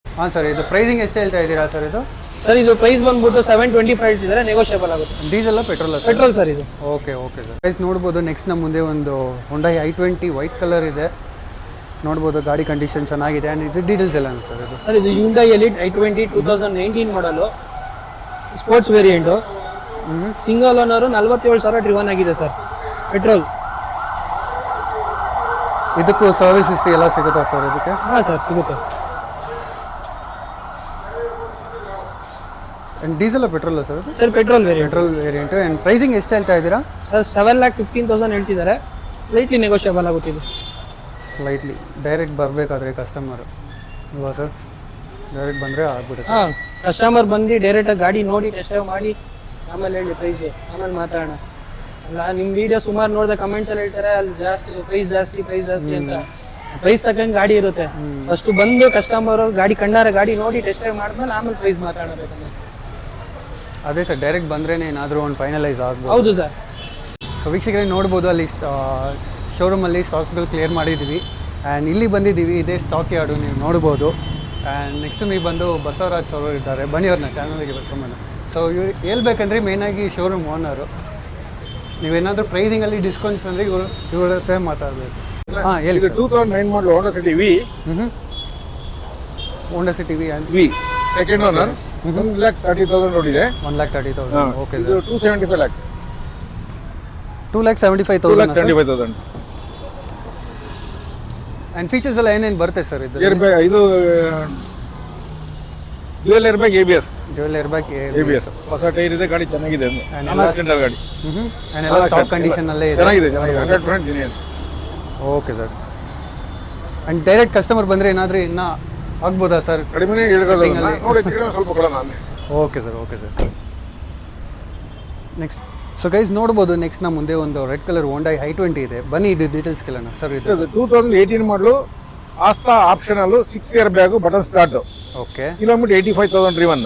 ಹಾಂ ಸರ್ ಇದು ಪ್ರೈಸಿಂಗ್ ಎಷ್ಟು ಹೇಳ್ತಾ ಇದ್ದೀರಾ ಸರ್ ಇದು? ಸರ್ ಇದು ಪ್ರೈಸ್ ಬಂದ್ಬಿಟ್ಟು ಸೆವೆನ್ ಟ್ವೆಂಟಿ ಫೈವ್ ಇಟ್ಟಿದ್ದಾರೆ ನೆಗೋಷಿಯಬಲ್ ಆಗುತ್ತೆ ಡೀಸೆಲ್ಲ ಪೆಟ್ರೋಲ್ ಸರ್? ಪೆಟ್ರೋಲ್ ಸರ್ ಇದು. Okay okay sir. ಪ್ರೈಸ್ ನೋಡ್ಬೋದು ನೆಕ್ಸ್ಟ್ ನಮ್ಮ ಮುಂದೆ ಒಂದು Hyundai I twenty white colour ಇದೆ. ನೋಡ್ಬೋದು ಗಾಡಿ ಕಂಡೀಷನ್ ಚೆನ್ನಾಗಿದೆ ಆ್ಯಂಡ್ ಇದು ಡೀಟೇಲ್ಸ್ ಎಲ್ಲ ಸರ್ ಇದು ಸರ್ ಇದು Hyundai elite I twenty two thousand nineteen model sports variant single owner ನಲ್ವತ್ತೇಳು ಸಾವಿರ ಡ್ರಿವನ್ ಆಗಿದೆ ಸರ್. ಪೆಟ್ರೋಲ್ ಇದಕ್ಕೂ ಸರ್ವಿಸಸ್ ಎಲ್ಲ ಸಿಗುತ್ತಾ ಸರ್ ಇದಕ್ಕೆ? ಹಾಂ ಸರ್ ಸಿಗುತ್ತೆ. ಆ್ಯಂಡ್ ಡೀಸೆಲ್ ಪೆಟ್ರೋಲ್ ಸರ್ ಇದು sir petrol variant petrol variant and pricing ಎಷ್ಟು ಹೇಳ್ತಾ ಇದ್ದೀರಾ? Sir seven lakh fifteen thousand ಹೇಳ್ತಿದ್ದಾರೆ. ಸ್ಲೈಟ್ಲಿ ನೆಗೋಷಿಯಬಲ್ ಆಗುತ್ತಿದೆ ಸ್ಲೈಟ್ಲಿ ಡೈರೆಕ್ಟ್ ಬರಬೇಕಾದ್ರೆ ಕಸ್ಟಮರು ಅಲ್ವಾ ಸರ್ ಡೈರೆಕ್ಟ್ ಬಂದರೆ ಆಗ್ಬಿಡುತ್ತೆ. ಹಾಂ ಕಸ್ಟಮರ್ ಬಂದು ಡೈರೆಕ್ಟಾಗಿ ಗಾಡಿ ನೋಡಿ ಟೆಸ್ಟ್ ಡ್ರೈವ್ ಮಾಡಿ ಆಮೇಲೆ ಹೇಳಿ ಪ್ರೈಸ್ ಆಮೇಲೆ ಮಾತಾಡೋಣ. ಅಲ್ಲ ನಿಮ್ಮ ವಿಡಿಯೋ ಸುಮಾರು ನೋಡಿದ ಕಮೆಂಟ್ಸ್ ಎಲ್ಲ ಹೇಳ್ತಾರೆ ಅಲ್ಲಿ ಜಾಸ್ತಿ ಪ್ರೈಸ್ ಜಾಸ್ತಿ ಪ್ರೈಸ್ ಜಾಸ್ತಿ ಅಂತ. ಪ್ರೈಸ್ ತಕ್ಕಂಗೆ ಗಾಡಿ ಇರುತ್ತೆ. ಫಸ್ಟ್ ಬಂದು ಕಸ್ಟಮರ್ ಗಾಡಿ ಕಣ್ಣಾರೆ ಗಾಡಿ ನೋಡಿ ಟೆಸ್ಟ್ ಡ್ರೈವ್ ಮಾಡಿದ್ಮೇಲೆ ಆಮೇಲೆ ಪ್ರೈಸ್ ಮಾತಾಡಬೇಕು ಅದೇ ಸರ್ ಡೈರೆಕ್ಟ್ ಬಂದ್ರೇನೆ ಏನಾದರೂ ಒಂದು ಫೈನಲೈಸ್ ಆಗ್ಬೋದು. ಹೌದು ಸರ್ ಸೊ ವೀಕ್ಷಕರೇ ನೋಡ್ಬೋದು ಅಲ್ಲಿ ಶೋರೂಮಲ್ಲಿ ಸ್ಟಾಕ್ಸ್ಗಳು ಕ್ಲಿಯರ್ ಮಾಡಿದ್ದೀವಿ ಆ್ಯಂಡ್ ಇಲ್ಲಿ ಬಂದಿದ್ದೀವಿ ಇದೇ ಸ್ಟಾಕ್ ಯಾರ್ಡು ನೀವು ನೋಡ್ಬೋದು. ಆ್ಯಂಡ್ ನೆಕ್ಸ್ಟ್ ನೀವು ಬಂದು ಬಸವರಾಜ್ ಸರ್ ಇದ್ದಾರೆ ಬನ್ನಿ ಅವ್ರನ್ನ ಚಾನಲ್ಗೆ ಬರ್ಕೊಂಬಂದು ಸೊ ಇವ್ರು ಹೇಳ್ಬೇಕಂದ್ರೆ ಮೇಯ್ನಾಗಿ ಶೋರೂಮ್ ಓನರು ನೀವೇನಾದರೂ ಪ್ರೈಸಿಂಗಲ್ಲಿ ಡಿಸ್ಕೌಂಟ್ಸ್ ಅಂದರೆ ಇವರು ಇವ್ರ ಹತ್ರ ಮಾತಾಡಬೇಕು. ಹಾಂ ಹೇಳಿ sir two thousand nine model Honda City V ಹ್ಞೂ Honda City V and V second owner one lakh thirty thousand ನೋಡಿದೆ one lakh thirty thousand okay sir two seventy five lakh two lakh seventy five thousand seventy five thousand and features ಎಲ್ಲ ಏನೇನು ಬರುತ್ತೆ sir ಇದು bag ಇದು dual bag A B S dual bag A B S ಹೊಸ tyre ಇದೆ ಗಾಡಿ ಚೆನ್ನಾಗಿದೆ cylinder ಗಾಡಿ. ಆ್ಯಂಡ್ ಎಲ್ಲ ಸ್ಟಾಕ್ ಕಂಡೀಷನಲ್ಲೇ ಇದೆ. ಚೆನ್ನಾಗಿದೆ ಚೆನ್ನಾಗಿದೆ. Hundred percent genuine okay sir and direct customer ಬಂದರೆ ಏನಾದರೂ ಇನ್ನೂ ಆಗ್ಬೋದಾ ಸರ್ ಕಡಿಮೆ ಕಡಿಮೆ ಸ್ವಲ್ಪ ಕೊಡೋಣ okay sir okay sir next so guys ನೋಡ್ಬೋದು ನೆಕ್ಸ್ಟ್ ನಮ್ಮ ಮುಂದೆ ಒಂದು red colour Hyundai I twenty ಇದೆ. ಬನ್ನಿ ಇದು ಡೀಟೇಲ್ಸ್ ಕೇಳೋಣ. ಸರ್ ಇದು two thousand eighteen model Asta optional six airbag button start okay kilometre eighty five thousand driven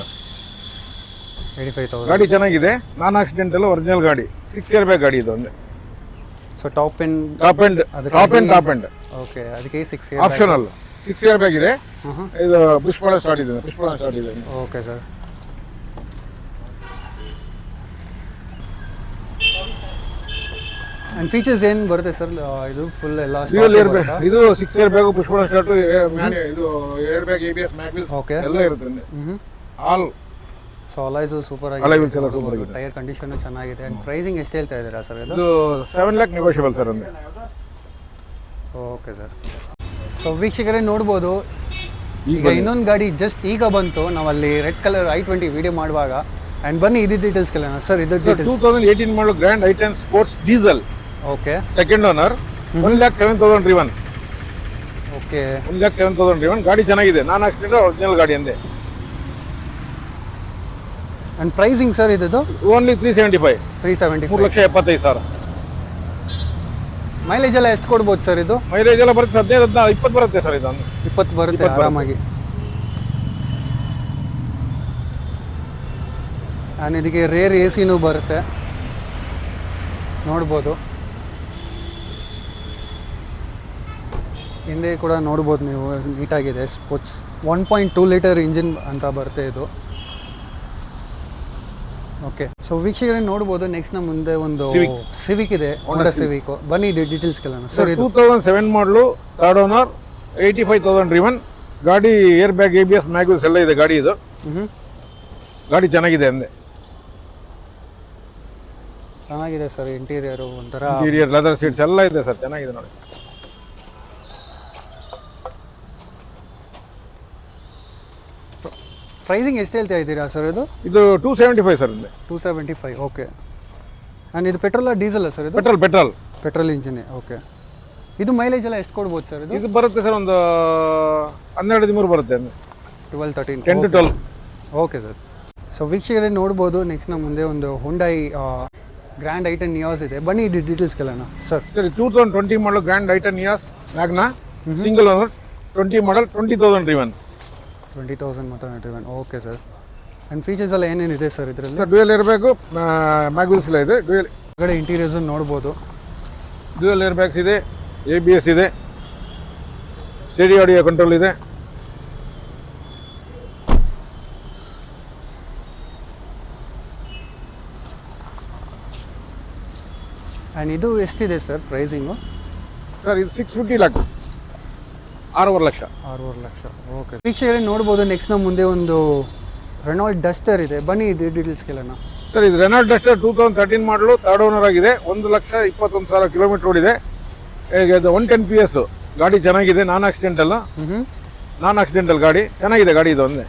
eighty five thousand ಗಾಡಿ ಚೆನ್ನಾಗಿದೆ. ನಾನ್ ಆಕ್ಸಿಡೆಂಟಲ್ ಒರಿಜಿನಲ್ ಗಾಡಿ. ಸಿಕ್ಸ್ ಇಯರ್ ಬ್ಯಾಗ್ ಗಾಡಿ ಇದು ಒಂದು. So top end top end top end top end okay ಅದಕ್ಕೆ six air optional six airbag ಇದೆ. ಇದು ಪುಷ್ಪಳ ಸ್ಟಾರ್ಟ್ ಇದೆ ಪುಷ್ಪಳ ಸ್ಟಾರ್ಟ್ ಇದೆ. ಓಕೆ ಸರ್ ಆ್ಯಂಡ್ ಫೀಚರ್ಸ್ ಏನು ಬರುತ್ತೆ ಸರ್ ಇದು ಫುಲ್ ಎಲ್ಲ ಏರ್ ಬ್ಯಾಗ್ ಇದು ಸಿಕ್ಸ್ ಇಯರ್ ಬ್ಯಾಗ್ ಪುಷ್ಪಳ ಸ್ಟಾರ್ಟ್ ಇದು airbag A B S mag wheels okay ಎಲ್ಲ ಇರುತ್ತೆ ಆಲ್ ಸೊ ಅಲೈಸು ಸೂಪರ್ ಆಗಿದೆ. wheels ಎಲ್ಲ super ಆಗಿದೆ. ಟೈರ್ ಕಂಡೀಷನ್ ಚೆನ್ನಾಗಿದೆ. ಅಂಡ್ ಪ್ರೈಸಿಂಗ್ ಎಷ್ಟು ಹೇಳ್ತಾ ಇದ್ದೀರಾ ಸರ್ ಇದು? ಸೆವೆನ್ ಲ್ಯಾಕ್ ನೆಗೋಷಿಯಬಲ್ ಸರ್ ಅಂದ್ರೆ ಓಕೆ ಸರ್ ಸೊ ವೀಕ್ಷಕರೇ ನೋಡ್ಬೋದು. ಈಗ ಇನ್ನೊಂದು ಗಾಡಿ ಜಸ್ಟ್ ಈಗ ಬಂತು. ನಾವಲ್ಲಿ red colour I twenty video ಮಾಡುವಾಗ. ಆ್ಯಂಡ್ ಬನ್ನಿ ಇದು ಡೀಟೇಲ್ಸ್ ಕೇಳೋಣ ಸರ್ ಇದು two thousand eighteen model Grand I ten sports diesel okay second owner one lakh seven thousand driven okay one lakh seven thousand driven ಗಾಡಿ ಚೆನ್ನಾಗಿದೆ. ನಾನು accident original ಗಾಡಿ ಅಂದೆ. ಆ್ಯಂಡ್ ಪ್ರೈಸಿಂಗ್ ಸರ್ ಇದ್ದು only three seventy five three seventy ಮೂರು ಲಕ್ಷ ಎಪ್ಪತ್ತೈದು ಸಾವಿರ. ಮೈಲೇಜ್ ಎಲ್ಲ ಎಷ್ಟು ಕೊಡ್ಬೋದು ಸರ್ ಇದು? ಮೈಲೇಜ್ ಎಲ್ಲ ಬರುತ್ತೆ. ಹದಿನೈದು ಹದಿನಾರು ಇಪ್ಪತ್ತು ಬರುತ್ತೆ ಸರ್ ಇದೊಂದು ಇಪ್ಪತ್ತು ಬರುತ್ತೆ. ಆರಾಮಾಗಿ. ಆ್ಯಂಡ್ ಇದಕ್ಕೆ ರೇರ್ ಎ ಸಿನೂ ಬರುತ್ತೆ. ನೋಡ್ಬೋದು. ಹಿಂದೆ ಕೂಡ ನೋಡ್ಬೋದು ನೀವು ನೀಟಾಗಿದೆ. Sports one point two litre engine ಅಂತ ಬರುತ್ತೆ ಇದು. ಓಕೆ ಸೊ ವೀಕ್ಷಕರೇ ನೋಡ್ಬೋದು ನೆಕ್ಸ್ಟ್ ನಮ್ಮ ಮುಂದೆ ಒಂದು. ಸಿವಿಕ್ ಇದೆ ಹೋಂಡಾ ಸಿವಿಕ್ ಬನ್ನಿ ಇದೆ ಡೀಟೇಲ್ಸ್ ಕೇಳೋಣ. Sir two thousand seven model third owner eighty five thousand driven ಗಾಡಿ airbag A B S mag wheels ಎಲ್ಲ ಇದೆ ಗಾಡಿ ಇದು. ಗಾಡಿ ಚೆನ್ನಾಗಿದೆ ಅಂದೆ. ಚೆನ್ನಾಗಿದೆ ಸರ್ ಇಂಟೀರಿಯರು ಒಂಥರ. ಇಂಟೀರಿಯರ್ ಲೆದರ್ ಸೀಟ್ಸ್ ಎಲ್ಲ ಇದೆ ಸರ್ ಚೆನ್ನಾಗಿದೆ ನೋಡಿ. ಪ್ರೈಸಿಂಗ್ ಎಷ್ಟು ಹೇಳ್ತಾ ಇದ್ದೀರಾ ಸರ್ ಇದು? ಇದು ಟೂ ಸೆವೆಂಟಿ ಫೈವ್ ಸರ್ ಇದೆ ಟೂ ಸೆವೆಂಟಿ ಫೈವ್ ಓಕೆ ನಾನು ಇದು ಪೆಟ್ರೋಲ ಡೀಸೆಲ್ ಸರ್ ಇದು? ಪೆಟ್ರೋಲ್ ಪೆಟ್ರೋಲ್ ಪೆಟ್ರೋಲ್ ಇಂಜಿನೇ ಓಕೆ ಇದು ಮೈಲೇಜ್ ಎಲ್ಲ ಎಷ್ಟು ಕೊಡ್ಬೋದು ಸರ್ ಇದು? ಇದು ಬರುತ್ತೆ ಸರ್ ಒಂದು ಹನ್ನೆರಡು ಹದಿಮೂರು ಬರುತ್ತೆ ಅಂದರೆ. Twelve thirteen ten to twelve okay sir so ವೀಕ್ಷಕರೇ ನೋಡ್ಬೋದು ನೆಕ್ಸ್ಟ್ ನಮ್ಮ ಮುಂದೆ ಒಂದು ಹುಂಡೈ ಗ್ರ್ಯಾಂಡ್ ಐಟನ್ ನಿಯಾಸ್ ಇದೆ. ಬನ್ನಿ ಇದು ಡೀಟೇಲ್ಸ್ ಕೇಳೋಣ. Sir sir two thousand twenty model Grand I ten Nios Magna single owner twenty model twenty thousand driven twenty thousand ಮಾತ್ರ driven okay sir and features ಎಲ್ಲ ಏನೇನಿದೆ ಸರ್ ಇದರಲ್ಲಿ? ಸರ್ ಡ್ಯೂಯಲ್ ಇರಬೇಕು mag wheels ಎಲ್ಲ ಇದೆ. ಡ್ಯೂಯಲ್ ಕಡೆ interiors ನೋಡ್ಬೋದು. Dual air bags ಇದೆ ಎ ಬಿ ಎಸ್ ಇದೆ ಸ್ಟೇಡಿ ಆಡಿಯೋ ಕಂಟ್ರೋಲ್ ಇದೆ. ಆ್ಯಂಡ್ ಇದು ಎಷ್ಟಿದೆ ಸರ್ ಪ್ರೈಸಿಂಗು ಸರ್ ಇದು ಸಿಕ್ಸ್ ಫಿಫ್ಟಿ ಲ್ಯಾಕ್ ಆರೂವರೆ ಲಕ್ಷ. ಆರೂವರೆ ಲಕ್ಷ. ಓಕೆ ವೀಕ್ಷಕರೇ ನೋಡ್ಬೋದು ನೆಕ್ಸ್ಟ್ ನಮ್ಮ ಮುಂದೆ ಒಂದು ರೆನಾಲ್ಡ್ ಡಸ್ಟರ್ ಇದೆ. ಬನ್ನಿ ಡೀಟೇಲ್ಸ್ ಕೇಳೋಣ. ಸರ್ ಇದು Renault Duster two thousand thirteen model third owner ಆಗಿದೆ. ಒಂದು ಲಕ್ಷ ಇಪ್ಪತ್ತೊಂದು ಸಾವಿರ ಕಿಲೋಮೀಟರ್ ಓಡಿದೆ. ಈಗ ಇದು ಒನ್ ಟೆನ್ ಪಿ ಎಸ್ ಗಾಡಿ ಚೆನ್ನಾಗಿದೆ. ನಾನ್ ಆಕ್ಸಿಡೆಂಟಲ್ ಹ್ಞೂ ನಾನ್ ಆಕ್ಸಿಡೆಂಟಲ್ ಗಾಡಿ. ಚೆನ್ನಾಗಿದೆ ಗಾಡಿ ಇದು ಒಂದೇ.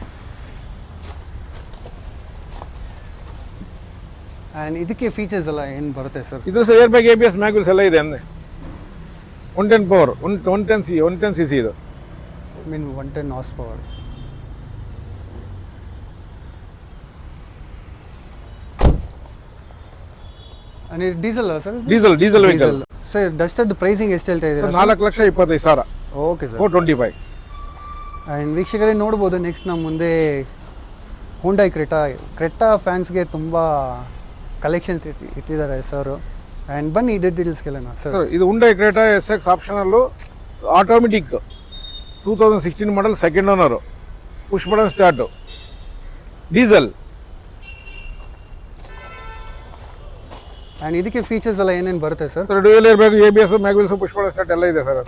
ಆ್ಯಂಡ್ ಇದಕ್ಕೆ ಫೀಚರ್ಸ್ ಎಲ್ಲ ಏನು ಬರುತ್ತೆ ಸರ್? ಇದು sir airbag A B S mag wheels ಎಲ್ಲ ಇದೆ ಅಂದೆ. One ten power one one ten C one ten C C ಇದು. Mean one ten horsepower diesel sir diesel diesel vehicle sir ಡಸ್ಟರ್ದು pricing ಎಷ್ಟು ಹೇಳ್ತಾ ಇದ್ದೀರಾ ನಾಲ್ಕು ಲಕ್ಷ ಇಪ್ಪತ್ತೈದು ಸಾವಿರ. Okay sir four twenty five and ವೀಕ್ಷಕರೇ ನೋಡ್ಬೋದು ನೆಕ್ಸ್ಟ್ ನಮ್ಮ ಮುಂದೆ ಹುಂಡೈ ಕ್ರೆಟಾ ಕ್ರೆಟಾ ಫ್ಯಾನ್ಸ್ಗೆ ತುಂಬ ಕಲೆಕ್ಷನ್ಸ್ ಇಟ್ಟಿದ್ದಾರೆ ಸರ್ ಆ್ಯಂಡ್ ಬನ್ನಿ ಇದು ಡೀಟೇಲ್ಸ್ ಕೇಳೋಣ ಸರ್ ಸರ್ ಇದು Hyundai Creta S X optional automatic two thousand sixteen model second owner push button start diesel and ಇದಕ್ಕೆ ಫೀಚರ್ಸ್ ಎಲ್ಲ ಏನೇನು ಬರುತ್ತೆ ಸರ್ ಸರ್ ಡ್ಯೂಯಲ್ ಇರಬೇಕು A B S mag wheels push button start ಎಲ್ಲ ಇದೆ sir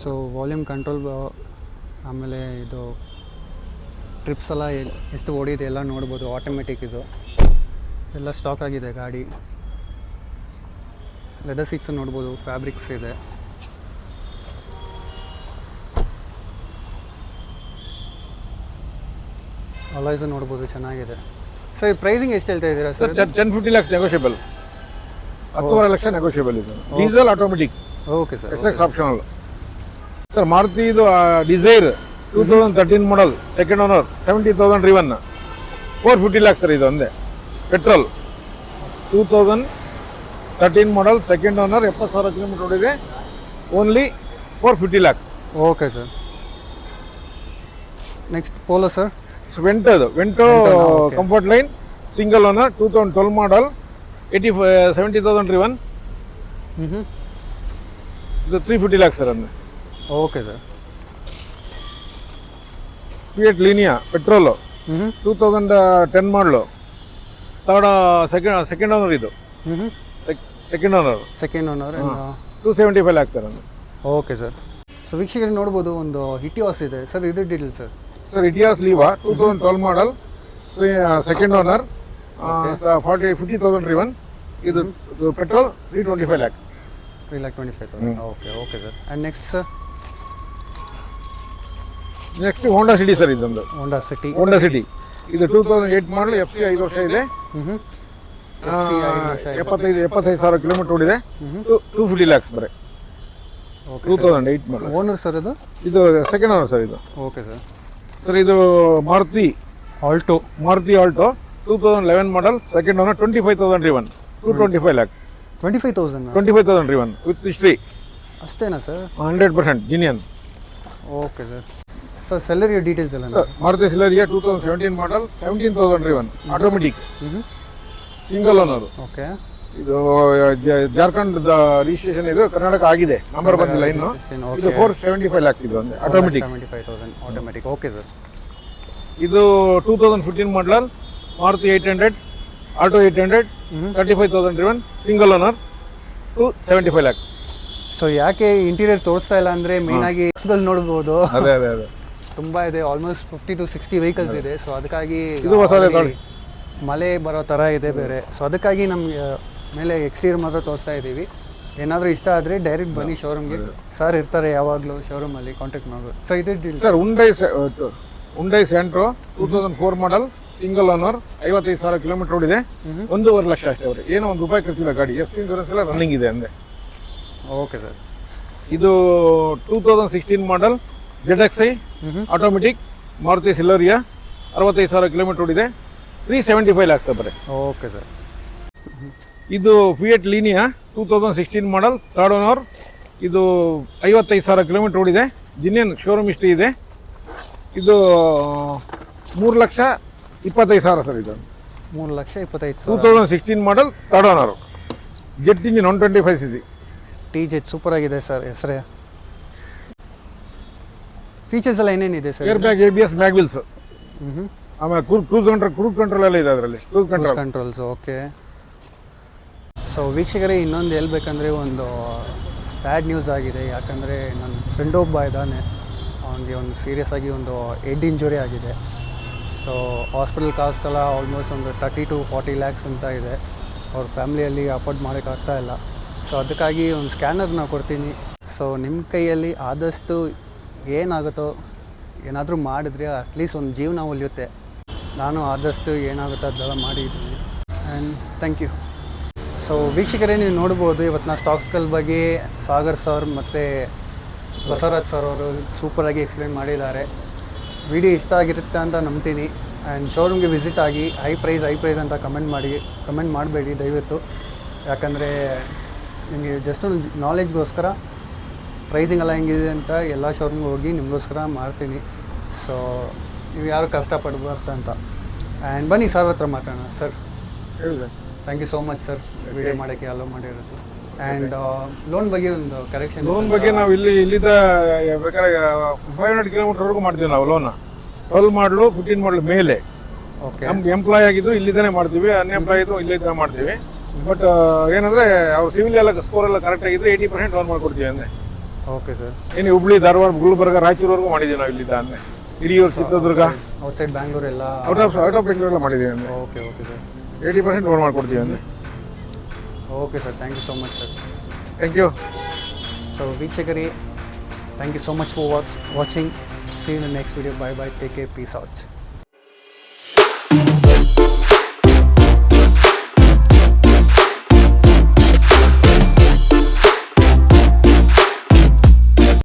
so volume control ಆಮೇಲೆ ಇದು trips ಎಲ್ಲ ಎಷ್ಟು ಓಡಿದೆ ಎಲ್ಲ ನೋಡ್ಬೋದು ಆಟೋಮೆಟಿಕ್ ಇದು. ಎಲ್ಲ ಸ್ಟಾಕ್ ಆಗಿದೆ ಗಾಡಿ. ಲೆದರ್ ಸೀಟ್ಸ್ ನೋಡ್ಬೋದು ಫ್ಯಾಬ್ರಿಕ್ಸ್ ಇದೆ. ಅಲಾಯ್ಸ್ ನೋಡ್ಬೋದು ಚೆನ್ನಾಗಿದೆ. ಸರ್ ಪ್ರೈಸಿಂಗ್ ಎಷ್ಟು ಹೇಳ್ತಾ ಇದ್ದೀರಾ sir ten fifty lakhs negotiable ಹತ್ತುವರೆ ಲಕ್ಷ ನೆಗೋಷಿಯಬಲ್ ಇದು. Diesel automatic okay sir S X optional sir Maruti ಇದು Dzire two thousand thirteen model second owner seventy thousand driven four fifty lakhs sir ಇದು ಒಂದೇ. Petrol. Two thousand thirteen model second owner ಎಪ್ಪತ್ತು ಸಾವಿರ kilometre ಓಡಿದೆ. Only four fifty lakhs okay sir next Polo sir Vento ಅದು Vento comfort line single owner two thousand twelve model eighty seventy thousand one ಹ್ಞೂ ಹ್ಞೂ ಇದು three fifty lakhs sir ಅಂದರೆ. Okay sir Fiat Linea petrol two thousand ten model third second second owner ಇದು. ಹ್ಞೂ second owner second owner two seventy five lakhs sir okay sir so ವೀಕ್ಷಕರಿಗೆ ನೋಡ್ಬೋದು ಒಂದು Etios ಇದೆ. ಸರ್ ಇದು detail sir sir Etios Liva? Two thousand twelve model second owner forty fifty thousand ರಿವನ್ ಇದು petrol three twenty five lakh three lakh twenty five thousand okay okay sir and next sir next Honda City sir ಇದೊಂದು. Honda City Honda City ಇದು two thousand eight model F C ಐದು ವರ್ಷ ಇದೆ. ಎಪ್ಪತ್ತೈದು ಎಪ್ಪತ್ತೈದು ಸಾವಿರ kilometre ಓಡಿದೆ. Two fifty lakhs ಬರೀ. Okay two thousand eight model owner sir ಇದು? ಇದು ಸೆಕೆಂಡ್ ಓನರ್ ಸರ್ ಇದು. ಓಕೆ ಸರ್ ಸರ್ ಇದು Maruti Alto Maruti Alto two thousand eleven model second owner twenty five thousand driven two twenty five lakh twenty five thousand twenty five thousand driven with history ಅಷ್ಟೇನಾ sir hundred percent genuine okay sir sir Celerio details ಎಲ್ಲ sir Maruti Celerio two thousand seventeen model seventeen thousand driven automatic ಹ್ಞೂ single owner okay ಇದು Jharkhand registration ಇದು ಕರ್ನಾಟಕ ಆಗಿದೆ. Number ಬಂದಿಲ್ಲ ಇನ್ನು. ಇದು four seventy five lakhs ಇದು ಒಂದು automatic seventy five thousand automatic okay sir ಇದು two thousand fifteen model Maruti eight hundred Alto eight hundred thirty five thousand driven single owner two seventy five lakh so ಯಾಕೆ interior ತೋರಿಸ್ತಾ ಇಲ್ಲ ಅಂದರೆ main ಆಗಿ ನೋಡ್ಬೋದು? ಅದೇ ಅದೇ ಅದೇ. ತುಂಬ ಇದೆ almost fifty to sixty vehicles ಇದೆ. ಸೊ ಅದಕ್ಕಾಗಿ ಇದು ಹೊಸದೇ already ಮಳೆ ಬರೋ ಥರ ಇದೆ ಬೇರೆ. ಸೊ ಅದಕ್ಕಾಗಿ ನಮಗೆ ಮೇಲೆ ಎಕ್ಸ್ಟೀರಿಯರ್ ಮಾತ್ರ ತೋರಿಸ್ತಾ ಇದ್ದೀವಿ. ಏನಾದರೂ ಇಷ್ಟ ಆದರೆ ಡೈರೆಕ್ಟ್ ಬನ್ನಿ ಶೋರೂಮ್ಗೆ ಸರ್ ಇರ್ತಾರೆ ಯಾವಾಗಲೂ ಶೋರೂಮಲ್ಲಿ ಕಾಂಟ್ಯಾಕ್ಟ್ ಮಾಡ್ಬೋದು. ಸೊ ಇದು deal sir Hyundai Hyundai Santro two thousand four model single owner ಐವತ್ತೈದು ಸಾವಿರ ಕಿಲೋಮೀಟರ್ ಓಡಿದೆ. ಒಂದೂವರೆ ಲಕ್ಷ ಅಷ್ಟೇ ಅವರು ಏನೋ ಒಂದು ರೂಪಾಯಿ ಖರ್ಚಿಲ್ಲ ಗಾಡಿ. ಎಫ್ ಇನ್ಸೂರೆನ್ಸ್ ಎಲ್ಲ ರನ್ನಿಂಗ್ ಇದೆ ಅಂದೆ. ಓಕೆ ಸರ್ ಇದು two thousand sixteen model Z X I automatic Maruti Celerio ಅರವತ್ತೈದು ಸಾವಿರ ಕಿಲೋಮೀಟರ್ ಓಡಿದೆ. ತ್ರೀ ಸೆವೆಂಟಿ ಫೈವ್ ಲ್ಯಾಕ್ಸ್ ಬರೀ. ಓಕೆ ಸರ್ ಇದು Fiat Linea two thousand sixteen model third owner ಇದು ಐವತ್ತೈದು ಸಾವಿರ ಕಿಲೋಮೀಟರ್ ಓಡಿದೆ. ಜಿನ್ಯನ್ ಶೋರೂಮ್ ಇಷ್ಟು ಇದೆ. ಇದು ಮೂರು ಲಕ್ಷ ಇಪ್ಪತ್ತೈದು ಸಾವಿರ ಸರ್ ಇದು. ಮೂರು ಲಕ್ಷ ಇಪ್ಪತ್ತೈದು two thousand sixteen model third owner jet engine one twenty five C C T jet super ಆಗಿದೆ ಸರ್ ಹೆಸರೇ. ಫೀಚರ್ಸ್ ಎಲ್ಲ ಏನೇನಿದೆ sir airbag A B S mag wheels ಆಮೇಲೆ cruise cruise control cruise control ಎಲ್ಲ ಇದೆ ಅದರಲ್ಲಿ. Cruise control controls okay so ವೀಕ್ಷಕರೇ ಇನ್ನೊಂದು ಹೇಳ್ಬೇಕಂದ್ರೆ ಒಂದು ಸ್ಯಾಡ್ ನ್ಯೂಸ್ ಆಗಿದೆ. ಯಾಕಂದರೆ ನನ್ನ ಫ್ರೆಂಡ್ ಒಬ್ಬ ಇದ್ದಾನೆ. ಅವನಿಗೆ ಒಂದು ಸೀರಿಯಸ್ ಆಗಿ ಒಂದು ಹೆಡ್ ಇಂಜುರಿ ಆಗಿದೆ. ಸೊ ಹಾಸ್ಪಿಟಲ್ ಕಾಸ್ಟ್ ಎಲ್ಲ ಆಲ್ಮೋಸ್ಟ್ ಒಂದು ತರ್ಟಿ ಟು ಫಾರ್ಟಿ ಲ್ಯಾಕ್ಸ್ ಅಂತ ಇದೆ. ಅವ್ರ ಫ್ಯಾಮಿಲಿಯಲ್ಲಿ ಅಫೋರ್ಡ್ ಮಾಡೋಕ್ಕಾಗ್ತಾ ಇಲ್ಲ. ಸೊ ಅದಕ್ಕಾಗಿ ಒಂದು ಸ್ಕ್ಯಾನರ್ ನಾವು ಕೊಡ್ತೀನಿ. ಸೊ ನಿಮ್ಮ ಕೈಯಲ್ಲಿ ಆದಷ್ಟು ಏನಾಗುತ್ತೋ ಏನಾದರೂ ಮಾಡಿದ್ರೆ ಅಟ್ಲೀಸ್ಟ್ ಒಂದು ಜೀವನ ಉಳಿಯುತ್ತೆ. ನಾನು ಆದಷ್ಟು ಏನಾಗುತ್ತೋ ಅದೆಲ್ಲ ಮಾಡಿದ್ದೀನಿ. ಆ್ಯಂಡ್ ಥ್ಯಾಂಕ್ ಯು ಸೊ ವೀಕ್ಷಕರೇ, ನೀವು ನೋಡ್ಬೋದು, ಇವತ್ತು ನಾ ಸ್ಟಾಕ್ಸ್ಗಳ ಬಗ್ಗೆ ಸಾಗರ್ ಸರ್ ಮತ್ತು ಬಸವರಾಜ್ ಸರ್ ಅವರು ಸೂಪರಾಗಿ ಎಕ್ಸ್ಪ್ಲೇನ್ ಮಾಡಿದ್ದಾರೆ. ವಿಡಿಯೋ ಇಷ್ಟ ಆಗಿರುತ್ತೆ ಅಂತ ನಂಬ್ತೀನಿ. ಆ್ಯಂಡ್ ಶೋರೂಮ್ಗೆ ವಿಸಿಟ್ ಆಗಿ ಹೈ ಪ್ರೈಸ್ ಹೈ ಪ್ರೈಸ್ ಅಂತ ಕಮೆಂಟ್ ಮಾಡಿ ಕಮೆಂಟ್ ಮಾಡಬೇಡಿ ದಯವಿಟ್ಟು. ಯಾಕಂದರೆ ನಿಮಗೆ ಜಸ್ಟ್ ಒಂದು ನಾಲೆಜ್ಗೋಸ್ಕರ ಪ್ರೈಸಿಂಗ್ ಎಲ್ಲ ಹೆಂಗಿದೆ ಅಂತ ಎಲ್ಲ ಶೋರೂಮ್ಗೆ ಹೋಗಿ ನಿಮಗೋಸ್ಕರ ಮಾಡ್ತೀನಿ. ಸೊ ನೀವು ಯಾರು ಕಷ್ಟಪಡಬಾರ್ದು ಅಂತ. ಆ್ಯಂಡ್ ಬನ್ನಿ ಸರ್ ಹತ್ರ ಮಾತಾಡೋಣ. Sir thank you so much sir video ಮಾಡೋಕ್ಕೆ ಅಲೋ ಮಾಡಿರೋದು. ಆ್ಯಂಡ್ ಲೋನ್ ಬಗ್ಗೆ ಒಂದು ಕರೆಕ್ಷನ್ ಲೋನ್ ಬಗ್ಗೆ ನಾವು ಇಲ್ಲಿ ಇಲ್ಲಿದ್ದ ಬೇಕಾದ್ರೆ ಫೈವ್ ಹಂಡ್ರೆಡ್ ಕಿಲೋಮೀಟರ್ವರೆಗೂ ಮಾಡ್ತೀವಿ ನಾವು ಲೋನ್ ಟ್ವೆಲ್ ಮಾಡಲು ಫಿಫ್ಟೀನ್ ಮಾಡಲು ಮೇಲೆ. ಓಕೆ ನಮ್ಗೆ ಎಂಪ್ಲಾಯ್ ಆಗಿದ್ದು ಇಲ್ಲಿದ್ದಾನೆ ಮಾಡ್ತೀವಿ ಅನ್ಎಂಪ್ಲಾಯ್ ಇದ್ದು ಇಲ್ಲಿದ್ದ ಮಾಡ್ತೀವಿ ಬಟ್ ಏನಂದ್ರೆ ಅವ್ರ ಸಿವಿಲ್ ಎಲ್ಲ ಸ್ಕೋರ್ ಎಲ್ಲ ಕರೆಕ್ಟ್ ಆಗಿದ್ರೆ ಏಯ್ಟಿ ಪರ್ಸೆಂಟ್ ಲೋನ್ ಮಾಡಿಕೊಡ್ತೀವಿ ಅಂದ್ರೆ ಓಕೆ ಸರ್ ಏನು ಹುಬ್ಳಿ ಧಾರವಾಡ ಗುಲ್ಬರ್ಗ ರಾಯಚೂರ್ವರೆಗೂ ಮಾಡಿದ್ದೀವಿ ನಾವು ಇಲ್ಲಿ ಅಂದ್ರೆ? ಹಿರಿಯೂರು ಚಿತ್ರದುರ್ಗ? ಔಟ್ಸೈಡ್ ಬ್ಯಾಂಗ್ಳೂರ್ ಎಲ್ಲ ಔಟ್ ಆಫ್ ಔಟ್ ಆಫ್ ಬೆಂಗಳೂರೆಲ್ಲ ಮಾಡಿದ್ದೀವಿ ಅಂದ್ರೆ? Okay okay sir eighty percent loan ಮಾಡಿಕೊಡ್ತೀವಿ ಅಂದ್ರೆ? Okay sir thank you so much sir thank you so ವೀಕ್ಷಕರಿ thank you so much for watch watching seen next video bye bye take care peace out